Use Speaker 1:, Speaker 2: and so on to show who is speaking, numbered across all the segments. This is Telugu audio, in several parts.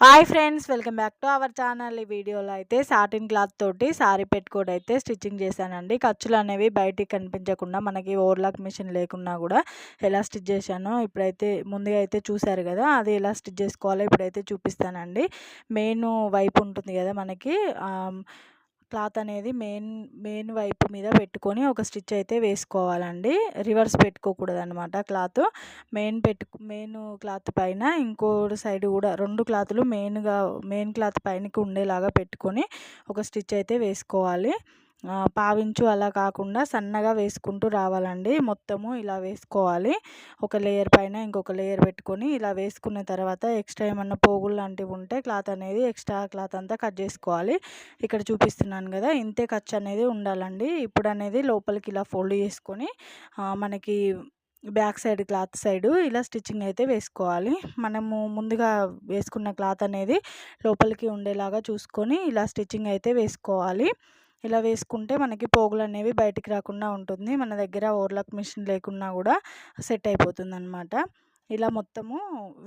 Speaker 1: Hi friends welcome back to our channel. ఈ వీడియోలో అయితే సాటిన్ క్లాత్ తోటి సారీ పెట్టుకోడు అయితే స్టిచ్చింగ్ చేశానండి. ఖర్చులు అనేవి బయటికి కనిపించకుండా మనకి ఓవర్లాక్ మిషన్ లేకున్నా కూడా ఎలా స్టిచ్ చేశానో ఇప్పుడైతే ముందుగా అయితే చూశారు కదా అది ఎలా స్టిచ్ చేసుకోవాలో ఇప్పుడైతే చూపిస్తానండి. మెయిన్ వైపు ఉంటుంది కదా మనకి క్లాత్ అనేది మెయిన్ మెయిన్ వైపు మీద పెట్టుకొని ఒక స్టిచ్ అయితే వేసుకోవాలండి. రివర్స్ పెట్టుకోకూడదు అనమాట క్లాత్. మెయిన్ పెట్టు మెయిన్ క్లాత్ పైన ఇంకో సైడ్ కూడా రెండు క్లాతులు మెయిన్గా మెయిన్ క్లాత్ పైనకి ఉండేలాగా పెట్టుకొని ఒక స్టిచ్ అయితే వేసుకోవాలి. పావించు అలా కాకుండా సన్నగా వేసుకుంటూ రావాలండి. మొత్తము ఇలా వేసుకోవాలి. ఒక లేయర్ పైన ఇంకొక లేయర్ పెట్టుకొని ఇలా వేసుకున్న తర్వాత ఎక్స్ట్రా ఏమన్నా పోగులు లాంటివి ఉంటే క్లాత్ అనేది ఎక్స్ట్రా క్లాత్ అంతా కట్ చేసుకోవాలి. ఇక్కడ చూపిస్తున్నాను కదా ఇంతే ఖర్చు అనేది ఉండాలండి. ఇప్పుడు అనేది లోపలికి ఇలా ఫోల్డ్ చేసుకొని మనకి బ్యాక్ సైడ్ క్లాత్ సైడు ఇలా స్టిచ్చింగ్ అయితే వేసుకోవాలి. మనము ముందుగా వేసుకున్న క్లాత్ అనేది లోపలికి ఉండేలాగా చూసుకొని ఇలా స్టిచ్చింగ్ అయితే వేసుకోవాలి. ఇలా వేసుకుంటే మనకి పోగులు అనేవి బయటికి రాకుండా ఉంటుంది. మన దగ్గర ఓవర్లాక్ మిషన్ లేకున్నా కూడా సెట్ అయిపోతుంది అనమాట ఇలా మొత్తము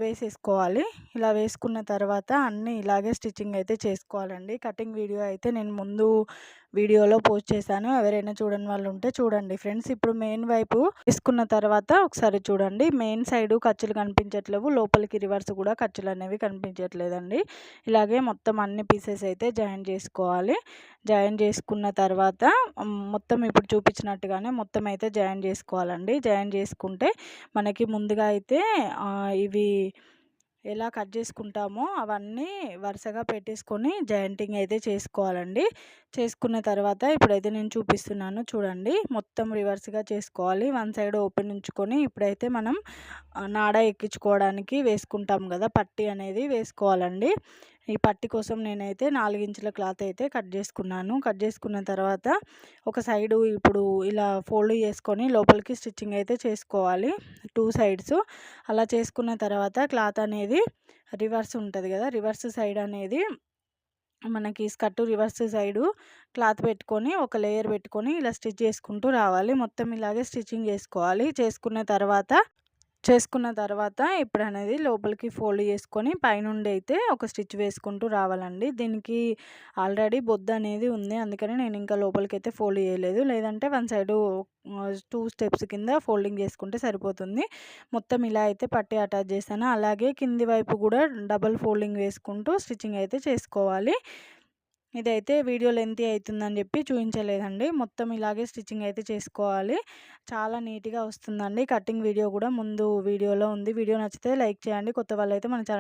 Speaker 1: వేసేసుకోవాలి. ఇలా వేసుకున్న తర్వాత అన్నీ ఇలాగే స్టిచ్చింగ్ అయితే చేసుకోవాలండి. కటింగ్ వీడియో అయితే నేను ముందు వీడియోలో పోస్ట్ చేశాను. ఎవరైనా చూడని వాళ్ళు ఉంటే చూడండి. ఫ్రెండ్స్ ఇప్పుడు మెయిన్ వైపు తీసుకున్న తర్వాత ఒకసారి చూడండి. మెయిన్ సైడ్ ఖర్చులు కనిపించట్లేవు. లోపలికి రివర్స్ కూడా ఖర్చులు అనేవి కనిపించట్లేదండి. ఇలాగే మొత్తం అన్ని పీసెస్ అయితే జాయిన్ చేసుకోవాలి. జాయిన్ చేసుకున్న తర్వాత మొత్తం ఇప్పుడు చూపించినట్టుగానే మొత్తం అయితే జాయిన్ చేసుకోవాలండి. జాయిన్ చేసుకుంటే మనకి ముందుగా అయితే ఇవి ఎలా కట్ చేసుకుంటామో అవన్నీ వరుసగా పెట్టేసుకొని జాయింటింగ్ అయితే చేసుకోవాలండి. చేసుకున్న తర్వాత ఇప్పుడైతే నేను చూపిస్తున్నాను చూడండి. మొత్తం రివర్స్గా చేసుకోవాలి. వన్ సైడ్ ఓపెన్ ఉంచుకొని ఇప్పుడైతే మనం నాడ ఎక్కించుకోవడానికి వేసుకుంటాం కదా పట్టి అనేది వేసుకోవాలండి. ఈ పట్టి కోసం నేనైతే నాలుగించుల క్లాత్ అయితే కట్ చేసుకున్నాను. కట్ చేసుకున్న తర్వాత ఒక సైడు ఇప్పుడు ఇలా ఫోల్డ్ చేసుకొని లోపలికి స్టిచ్చింగ్ అయితే చేసుకోవాలి. టూ సైడ్స్ అలా చేసుకున్న తర్వాత క్లాత్ అనేది రివర్స్ ఉంటుంది కదా రివర్స్ సైడ్ అనేది మనకి స్కర్ట్ రివర్స్ సైడు క్లాత్ పెట్టుకొని ఒక లేయర్ పెట్టుకొని ఇలా స్టిచ్ చేసుకుంటూ రావాలి. మొత్తం ఇలాగే స్టిచ్చింగ్ చేసుకోవాలి. చేసుకున్న తర్వాత చేసుకున్న తర్వాత ఇప్పుడు అనేది లోపలికి ఫోల్డ్ చేసుకొని పైనుండి అయితే ఒక స్టిచ్ వేసుకుంటూ రావాలండి. దీనికి ఆల్రెడీ బొద్దు అనేది ఉంది. అందుకని నేను ఇంకా లోపలికి అయితే ఫోల్డ్ చేయలేదు. లేదంటే వన్ సైడు టూ స్టెప్స్ కింద ఫోల్డింగ్ చేసుకుంటే సరిపోతుంది. మొత్తం ఇలా అయితే పట్టి అటాచ్ చేశాను. అలాగే కింది వైపు కూడా డబల్ ఫోల్డింగ్ వేసుకుంటూ స్టిచ్చింగ్ అయితే చేసుకోవాలి. ఇదైతే వీడియో లెంత్ అవుతుందని చెప్పి చూపించలేదండి మొత్తం ఇలాగే స్టిచ్చింగ్ అయితే చేసుకోవాలి. చాలా నీట్గా వస్తుందండి. కటింగ్ వీడియో కూడా ముందు వీడియోలో ఉంది. వీడియో నచ్చితే లైక్ చేయండి. కొత్త వాళ్ళైతే మన ఛానల్